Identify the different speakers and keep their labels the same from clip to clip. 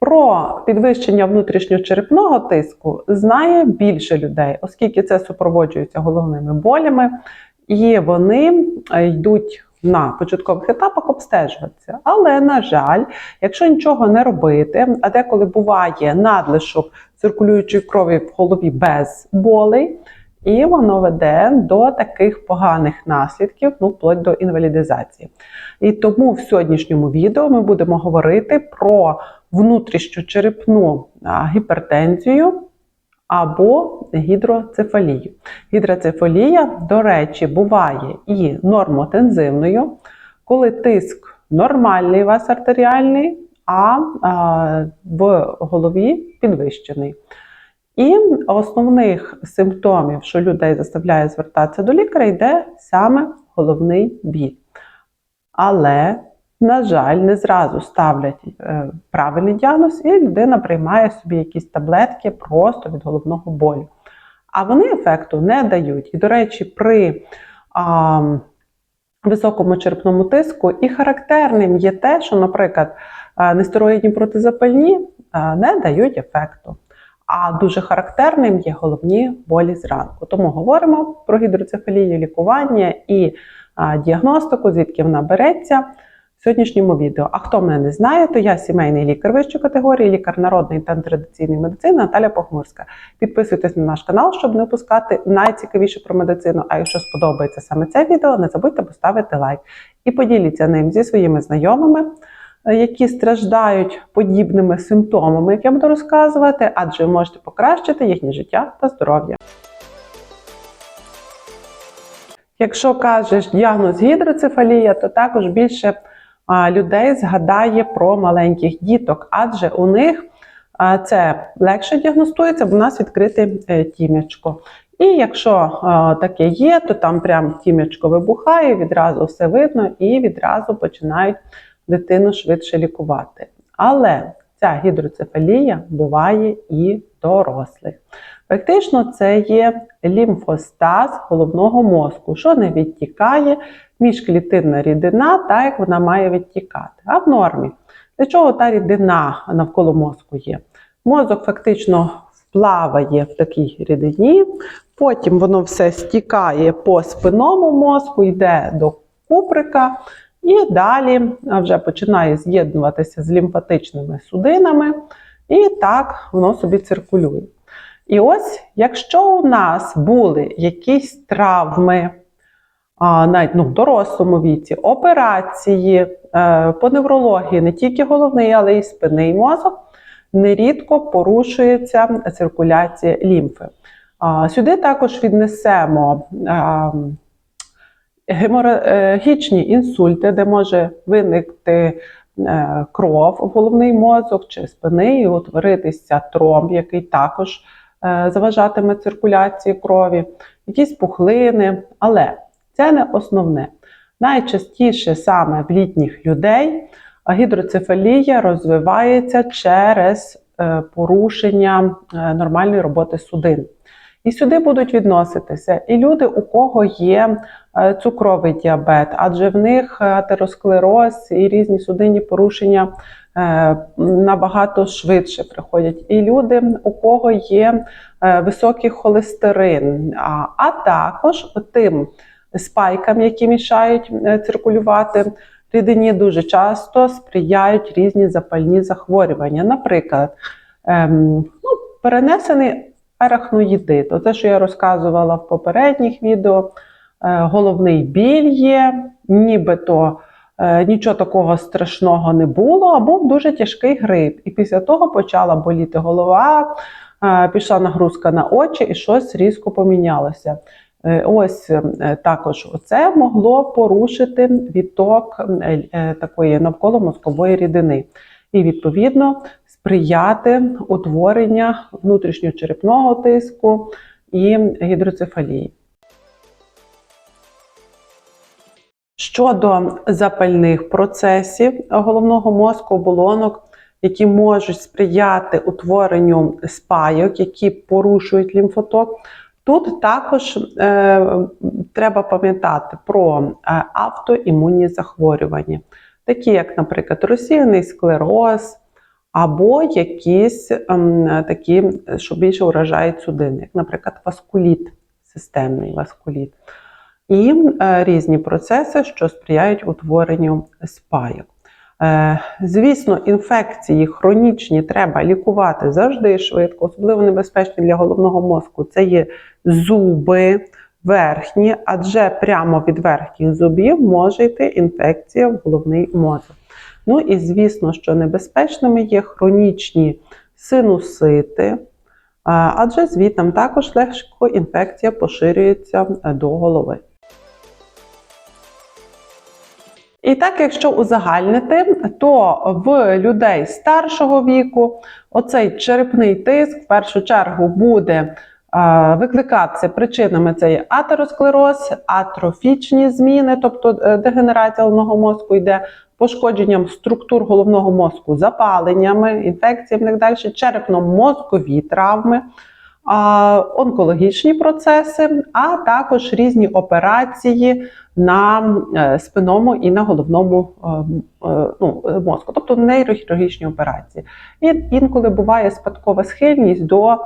Speaker 1: Про підвищення внутрішньочерепного тиску знає більше людей, оскільки це супроводжується головними болями, і вони е, йдуть на початкових етапах обстежуватися. Але, на жаль, якщо нічого не робити, а деколи буває надлишок циркулюючої крові в голові без болей, і воно веде до таких поганих наслідків, ну вплоть до інвалідизації. І тому в сьогоднішньому відео ми будемо говорити про внутрішньочерепну гіпертензію або гідроцефалію. Гідроцефалія, до речі, буває і нормотензивною, коли тиск нормальний у вас артеріальний, а в голові підвищений. І основних симптомів, що людей заставляє звертатися до лікаря, йде саме головний біль. Але, на жаль, не зразу ставлять е, правильний діагноз, і людина приймає собі якісь таблетки просто від головного болю. А вони ефекту не дають. І, до речі, при а, високому черепному тиску і характерним є те, що, наприклад, нестероїдні протизапальні не дають ефекту. А дуже характерним є головні болі зранку. Тому говоримо про гідроцефалію, лікування і діагностику, звідки вона береться сьогоднішньому відео. А хто мене не знає, то я сімейний лікар вищої категорії, лікар народної та традиційної медицини Наталя Похмурська. Підписуйтесь на наш канал, щоб не опускати найцікавіше про медицину. А якщо сподобається саме це відео, не забудьте поставити лайк і поділіться ним зі своїми знайомими які страждають подібними симптомами, як я буду розказувати, адже ви можете покращити їхнє життя та здоров'я. Якщо кажеш діагноз гідроцефалія, то також більше людей згадає про маленьких діток, адже у них це легше діагностується, бо у нас відкрите е, тім'ячко. І якщо таке є, то там прям тім'ячко вибухає, відразу все видно і відразу починають дитину швидше лікувати. Але ця гідроцефалія буває і дорослих. Фактично, це є лімфостаз головного мозку, що не відтікає міжклітинна рідина, так як вона має відтікати. А в нормі. Для чого та рідина навколо мозку є? Мозок фактично плаває в такій рідині, потім воно все стікає по спинному мозку, йде до куприка. І далі вже починає з'єднуватися з лімфатичними судинами, і так воно собі циркулює. І ось, якщо у нас були якісь травми, навіть ну, в дорослому віці, операції е, по неврології, не тільки головний, але й спинний мозок, нерідко порушується циркуляція лімфи. Сюди також віднесемо геморагічні інсульти, де може виникти е, кров в головний мозок чи спини, і утворитися тромб, який також е, заважатиме циркуляції крові, якісь пухлини. Але це не основне. Найчастіше саме в літніх людей гідроцефалія розвивається через е, порушення нормальної роботи судин. І сюди будуть відноситися і люди, у кого є е, цукровий діабет, адже в них атеросклероз і різні судинні порушення е, набагато швидше приходять. І люди, у кого є е, високий холестерин, а також тим спайкам, які мішають циркулювати. Рідині дуже часто сприяють різні запальні захворювання. Наприклад, ем, ну, перенесений арахноїдит. Оце, що я розказувала в попередніх відео, е, головний біль є, нібито е, нічого такого страшного не було, а був дуже тяжкий грип. І після того почала боліти голова, е, пішла нагрузка на очі і щось різко помінялося. Ось також це могло порушити відток такої навколомозкової рідини. І, відповідно, сприяти утворення внутрішньочерепного тиску і гідроцефалії. Щодо запальних процесів головного мозку оболонок, які можуть сприяти утворенню спайок, які порушують лімфоток, тут також е, треба пам'ятати про е, автоімунні захворювання, такі як, наприклад, розсіяний склероз, або якісь ем, такі, що більше вражають судини, як, наприклад, васкуліт, системний васкуліт. І е, різні процеси, що сприяють утворенню спайок. Е, Звісно, інфекції хронічні треба лікувати завжди швидко, особливо небезпечні для головного мозку. Це є зуби верхні, адже прямо від верхніх зубів може йти інфекція в головний мозок. Ну і звісно, що небезпечними є хронічні синусити, адже звітом також легко інфекція поширюється е, до голови. І так, якщо узагальнити, то в людей старшого віку оцей черепний тиск в першу чергу буде е, викликатися причинами це атеросклероз, атрофічні зміни, тобто е, дегенерація головного мозку йде пошкодженням структур головного мозку, запаленнями, інфекціями так далі, черепно-мозкові травми, онкологічні процеси, а також різні операції на е, спинному і на головному е, е, ну, мозку, тобто нейрохірургічні операції. І інколи буває спадкова схильність до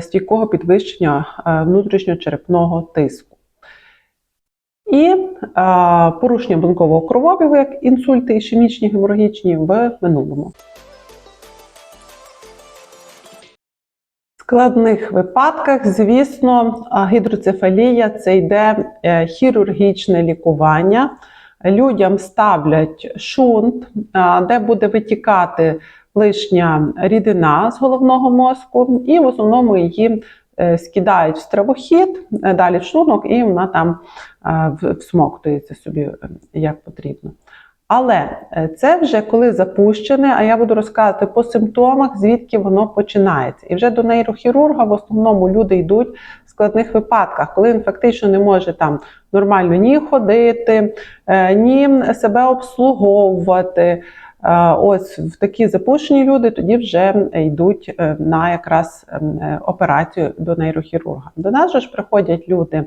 Speaker 1: стійкого підвищення внутрішньочерепного тиску. І порушення банкового кровообігу, як інсульти, ішемічні, геморагічні в минулому. Складних випадках, звісно, гідроцефалія це йде е, хірургічне лікування. Людям ставлять шунт, де буде витікати лишня рідина з головного мозку, і в основному її е, скидають в стравохід, е, далі в шлунок, і вона там всмоктується собі як потрібно. Але е, це вже коли запущене, а я буду розказувати по симптомах, звідки воно починається. І вже до нейрохірурга в основному люди йдуть в складних випадках, коли він фактично не може там нормально ні ходити, е, ні себе обслуговувати. Е, Ось в такі запущені люди тоді вже йдуть на якраз ем, операцію до нейрохірурга. До нас же ж приходять люди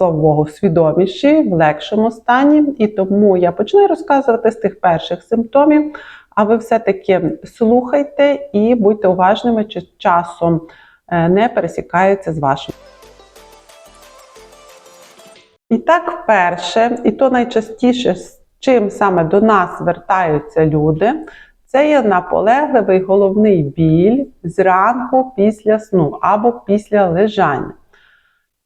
Speaker 1: Богу, свідоміші, в легшому стані. І тому я почну розказувати з тих перших симптомів. А ви все-таки слухайте і будьте уважними, чи часом е, не пересікаються з вашим. І так, перше, і то найчастіше, з чим саме до нас звертаються люди, це є наполегливий головний біль зранку після сну або після лежання.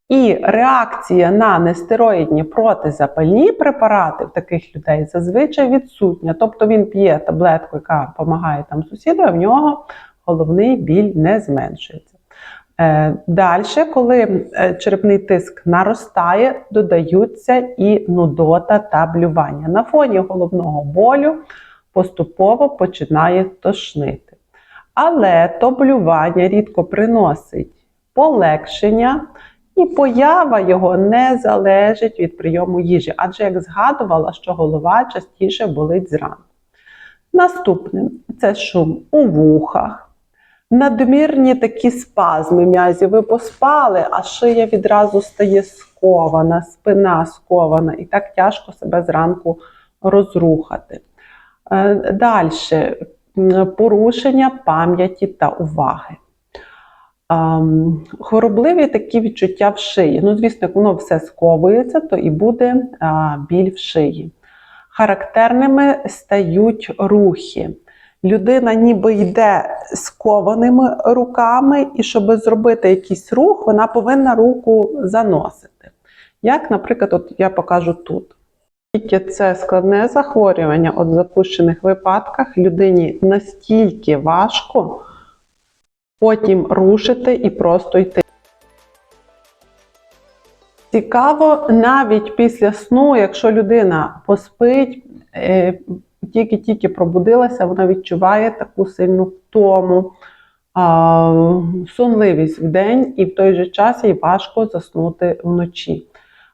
Speaker 1: І реакція на нестероїдні протизапальні препарати в таких людей зазвичай відсутня. Тобто він п'є таблетку, яка допомагає там сусіду, а в нього головний біль не зменшується. Е, Далі, коли е, черепний тиск наростає, додаються і нудота та блювання. На фоні головного болю поступово починає тошнити. Але то блювання рідко приносить полегшення, і поява його не залежить від прийому їжі, адже як згадувала, що голова частіше болить зранку. Наступне це шум у вухах, надмірні такі спазми м'язів. Ви поспали, а шия відразу стає скована, спина скована, і так тяжко себе зранку розрухати. Далі порушення пам'яті та уваги. Хворобливі такі відчуття в шиї. Ну, звісно, як воно все сковується, то і буде біль в шиї. Характерними стають рухи. Людина ніби йде скованими руками, і щоб зробити якийсь рух, вона повинна руку заносити. Як, наприклад, от я покажу тут. Тільки це складне захворювання, от в запущених випадках людині настільки важко потім рушити і просто йти. Цікаво, навіть після сну, якщо людина поспить, е, тільки-тільки пробудилася, вона відчуває таку сильну втому, сонливість в день, і в той же час їй важко заснути вночі.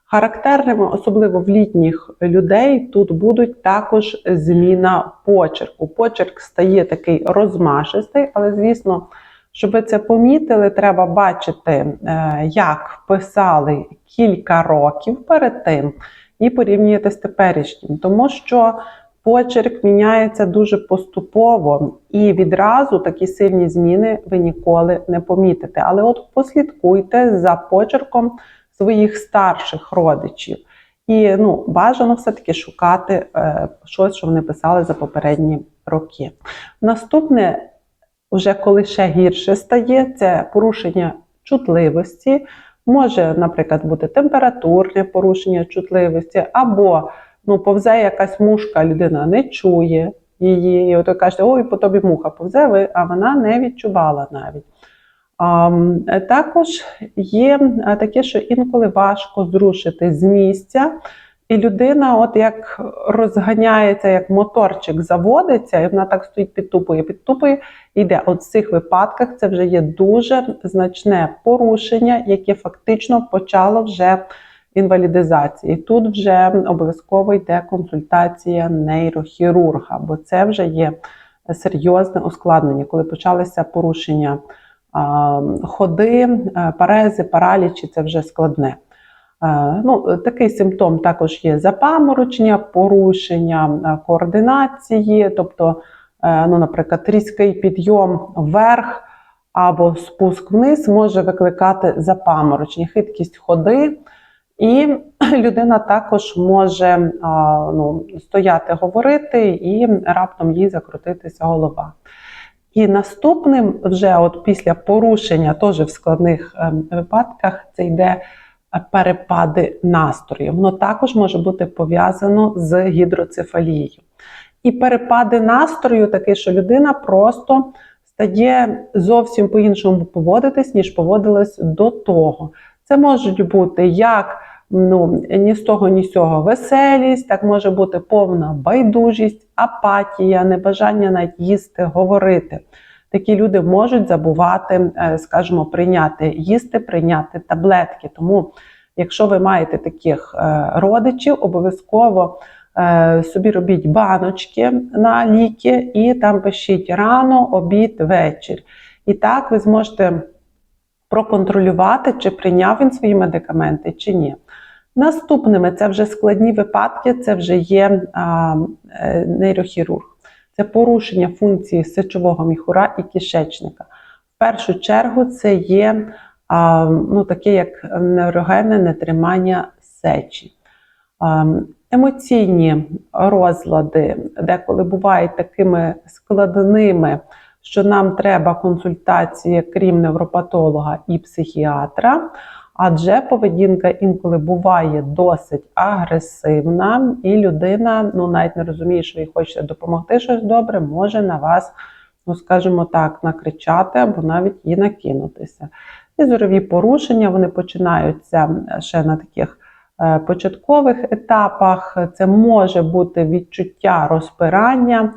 Speaker 1: Характерними, особливо в літніх людей, тут будуть також зміна почерку. Почерк стає такий розмашистий, але, звісно, щоб ви це помітили, треба бачити, е, як писали кілька років перед тим, і порівнювати з теперішнім. Тому що почерк міняється дуже поступово, і відразу такі сильні зміни ви ніколи не помітите. Але от послідкуйте за почерком своїх старших родичів. І ну, бажано все-таки шукати е, щось, що вони писали за попередні роки. Наступне, вже коли ще гірше стає, це порушення чутливості. Може, наприклад, бути температурне порушення чутливості, або ну, повзе якась мушка, людина не чує її. І от кажете, ой, по тобі муха повзе, ви, а вона не відчувала навіть. А, також є таке, що інколи важко зрушити з місця, і людина, от як розганяється, як моторчик заводиться, і вона так стоїть, підтупує, підтупує, і йде. От в цих випадках це вже є дуже значне порушення, яке фактично почало вже інвалідизації. Тут вже обов'язково йде консультація нейрохірурга, бо це вже є серйозне ускладнення, коли почалися порушення ходи, парези, паралічі це вже складне. Ну, Такий симптом також є запаморочення, порушення координації, тобто, ну, наприклад, різкий підйом вверх або спуск вниз може викликати запаморочення, хиткість ходи. І людина також може ну, стояти, говорити, і раптом їй закрутитися голова. І наступним, вже от після порушення, теж в складних ем, випадках, це йде е, перепади настрою. Воно також може бути пов'язано з гідроцефалією. І перепади настрою такі, що людина просто стає зовсім по-іншому поводитись, ніж поводилась до того. Це можуть бути як ну, ні з того, ні з цього веселість, так може бути повна байдужість, апатія, небажання навіть їсти, говорити. Такі люди можуть забувати, е, скажімо, прийняти їсти, прийняти таблетки. Тому, якщо ви маєте таких е, родичів, обов'язково е, собі робіть баночки на ліки і там пишіть рано, обід, вечір. І так ви зможете проконтролювати, чи прийняв він свої медикаменти, чи ні. Наступними це вже складні випадки, це вже є нейрохірург. Це порушення функції сечового міхура і кишечника. В першу чергу це є ну, таке як неврогенне нетримання сечі. Емоційні розлади, деколи бувають такими складними, що нам треба консультації, крім невропатолога і психіатра. Адже поведінка інколи буває досить агресивна, і людина, ну навіть не розуміє, що їй хоче допомогти щось добре, може на вас, ну скажімо так, накричати або навіть і накинутися. І зорові порушення вони починаються ще на таких е, початкових етапах. Це може бути відчуття розпирання.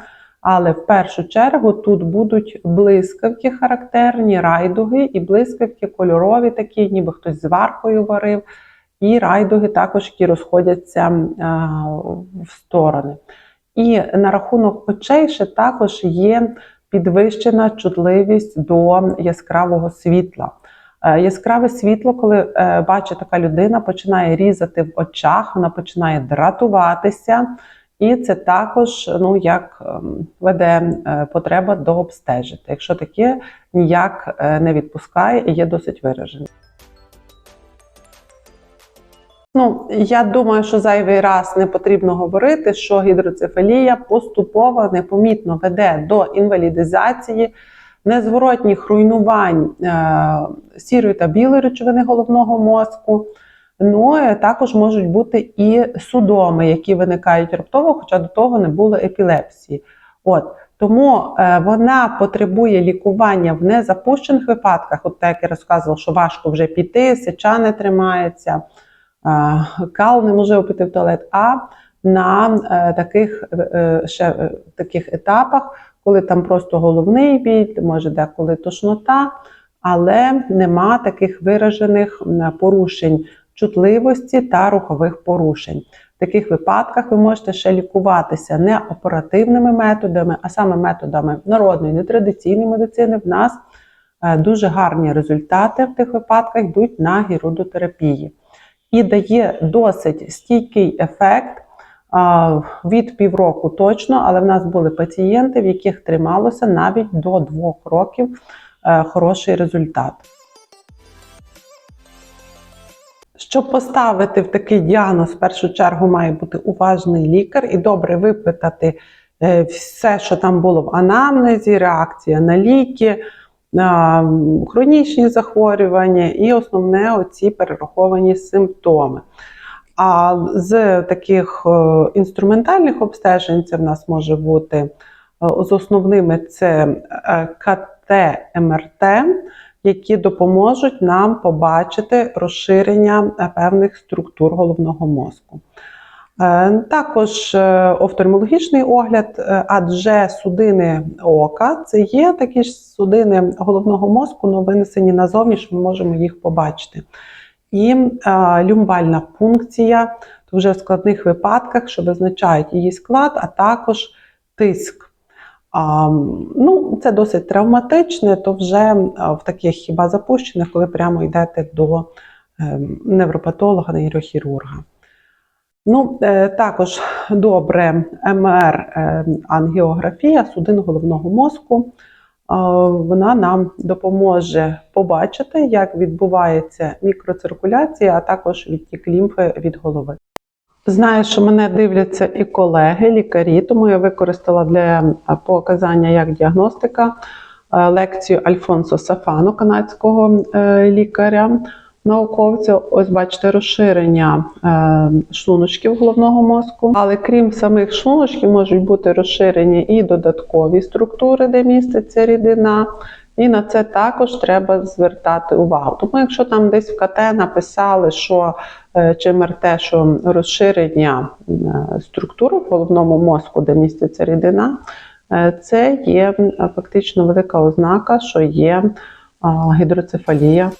Speaker 1: Але в першу чергу тут будуть блискавки характерні, райдуги і блискавки кольорові, такі, ніби хтось з варкою варив, і райдуги також, які розходяться в сторони. І на рахунок очей ще також є підвищена чутливість до яскравого світла. Е, яскраве світло, коли е, бачить така людина, починає різати в очах, вона починає дратуватися. І це також ну, як ем, веде е, потреба до обстежити, якщо таке ніяк е, не відпускає і є досить виражений. Ну, я думаю, що зайвий раз не потрібно говорити, що гідроцефалія поступово непомітно веде до інвалідизації, незворотніх руйнувань е сірої та білої речовини головного мозку. Ну також можуть бути і судоми, які виникають раптово, хоча до того не було епілепсії. От тому е, вона потребує лікування в незапущених випадках, от так я розказувала, що важко вже піти, сеча не тримається, кал не може піти в туалет. А на е, таких е, ще таких етапах, коли там просто головний біль, може деколи тошнота, але нема таких виражених порушень чутливості та рухових порушень. В таких випадках ви можете ще лікуватися не оперативними методами, а саме методами народної нетрадиційної медицини. В нас е, дуже гарні результати в тих випадках йдуть на гірудотерапії. І дає досить стійкий ефект. від півроку точно, але в нас були пацієнти, в яких трималося навіть до двох років е, хороший результат. Щоб поставити в такий діагноз, в першу чергу має бути уважний лікар і добре випитати е, все, що там було в анамнезі, реакція на ліки, хронічні захворювання і основне оці перераховані симптоми. А з таких е, інструментальних обстежень це в нас може бути е, з основними це е, КТ, МРТ, які допоможуть нам побачити розширення е, певних структур головного мозку. Е, Також е, офтальмологічний огляд, адже судини ока це є такі ж судини головного мозку, але винесені назовні, що ми можемо їх побачити. І люмбальна пункція, то вже в складних випадках, що визначають її склад, а також тиск. Ну, це досить травматичне, то вже в таких хіба запущених, коли прямо йдете до е, невропатолога, нейрохірурга. Ну, е, також добре МР е, ангіографія судин головного мозку. Е, Вона нам допоможе побачити, як відбувається мікроциркуляція, а також відтік лімфи від голови. Знаю, що мене дивляться і колеги, лікарі, тому я використала для показання як діагностика е, лекцію Альфонсо Сафано, канадського е, лікаря, науковця. Ось бачите розширення е, шлуночків головного мозку. Але крім самих шлуночків, можуть бути розширені і додаткові структури, де міститься рідина. І на це також треба звертати увагу. Тому, якщо там десь в КТ написали, що е, чи МРТ, що розширення е, структур в головному мозку, де міститься рідина, е, це є фактично велика ознака, що є гідроцефалія.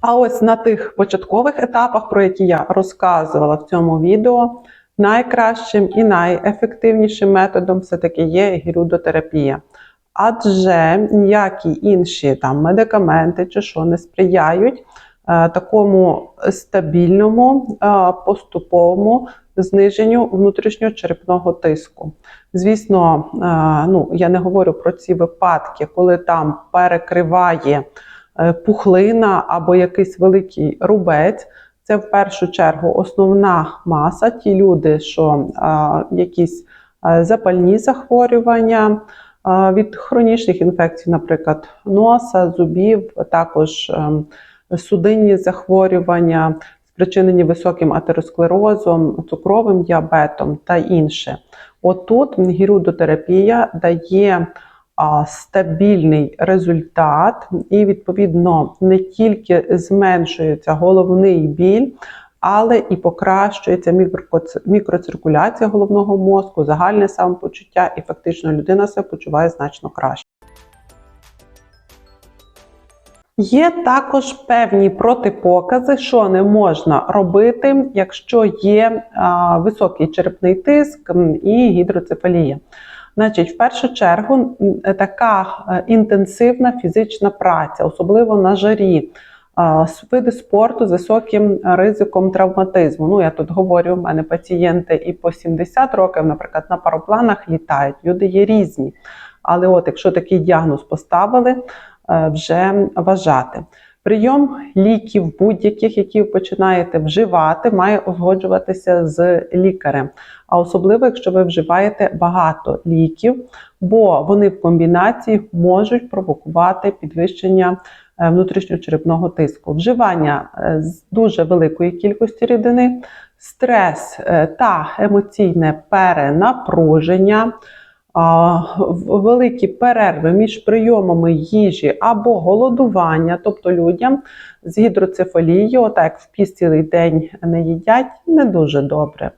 Speaker 1: А ось на тих початкових етапах, про які я розказувала в цьому відео, найкращим і найефективнішим методом все-таки є гірудотерапія. Адже ніякі інші там медикаменти чи що не сприяють е, такому стабільному е, поступовому зниженню внутрішньочерепного тиску. Звісно, е, ну я не говорю про ці випадки, коли там перекриває пухлина або якийсь великий рубець. Це в першу чергу основна маса. Ті люди, що е, якісь запальні захворювання від хронічних інфекцій, наприклад, носа, зубів, також ем, судинні захворювання, спричинені високим атеросклерозом, цукровим діабетом та інше. Отут гірудотерапія дає стабільний результат, і, відповідно, не тільки зменшується головний біль, але і покращується мікроциркуляція головного мозку, загальне самопочуття, і фактично людина себе почуває значно краще. Є також певні протипокази, що не можна робити, якщо є а, високий черепний тиск і гідроцефалія. Значить, в першу чергу, така е, інтенсивна фізична праця, особливо на жарі, види спорту з високим ризиком травматизму. Ну, я тут говорю, в мене пацієнти і по 70 років, наприклад, на паропланах літають. Люди є різні. Але от якщо такий діагноз поставили, е, вже вважати. Прийом ліків будь-яких, які ви починаєте вживати, має узгоджуватися з лікарем. А особливо, якщо ви вживаєте багато ліків, бо вони в комбінації можуть провокувати підвищення е, внутрішньочерепного тиску. Вживання е, з дуже великої кількості рідини, стрес е, та емоційне перенапруження великі перерви між прийомами їжі або голодування, тобто людям з гідроцефалією, так як в цілий день не їдять, не дуже добре.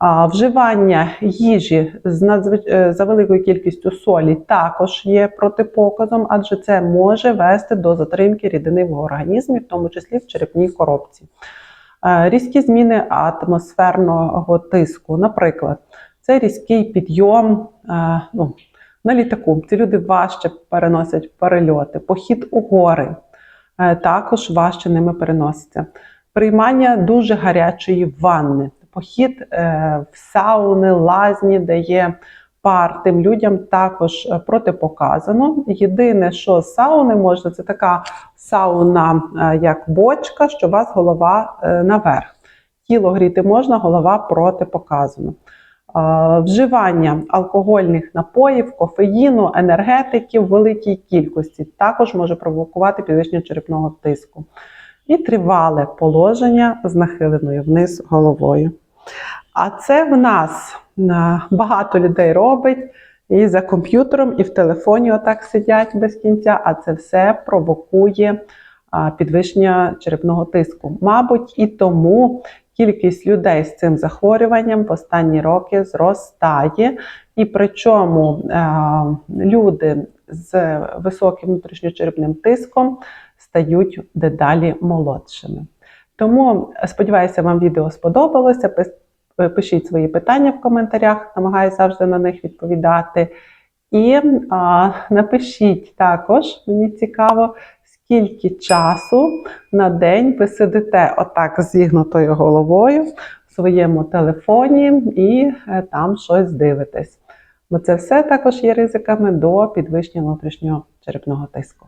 Speaker 1: Вживання їжі з надзвич... е, за великою кількістю солі також є протипоказом, адже це може вести до затримки рідини в організмі, в тому числі в черепній коробці. Е, Різкі зміни атмосферного тиску, наприклад, це різкий підйом е, ну, на літаку. Ці люди важче переносять перельоти, похід у гори також важче ними переноситься. Приймання дуже гарячої ванни. Похід е, в сауни, лазні, де є пар, тим людям також е, протипоказано. Єдине, що сауни можна, це така сауна, е, як бочка, що у вас голова наверх. Тіло гріти можна, голова протипоказано. Вживання алкогольних напоїв, кофеїну, енергетиків в великій кількості також може провокувати підвищення черепного тиску. І тривале положення з нахиленою вниз головою. А це в нас е, багато людей робить і за комп'ютером, і в телефоні отак сидять без кінця, а це все провокує підвищення черепного тиску. Мабуть, і тому кількість людей з цим захворюванням в останні роки зростає, і причому е, люди з високим внутрішньочерепним тиском стають дедалі молодшими. Тому сподіваюся, вам відео сподобалося. Пишіть свої питання в коментарях, намагаюся завжди на них відповідати. І а, напишіть також, мені цікаво, скільки часу на день ви сидите отак зігнутою головою в своєму телефоні і е, там щось дивитесь. Бо це все також є ризиками до підвищення внутрішнього черепного тиску.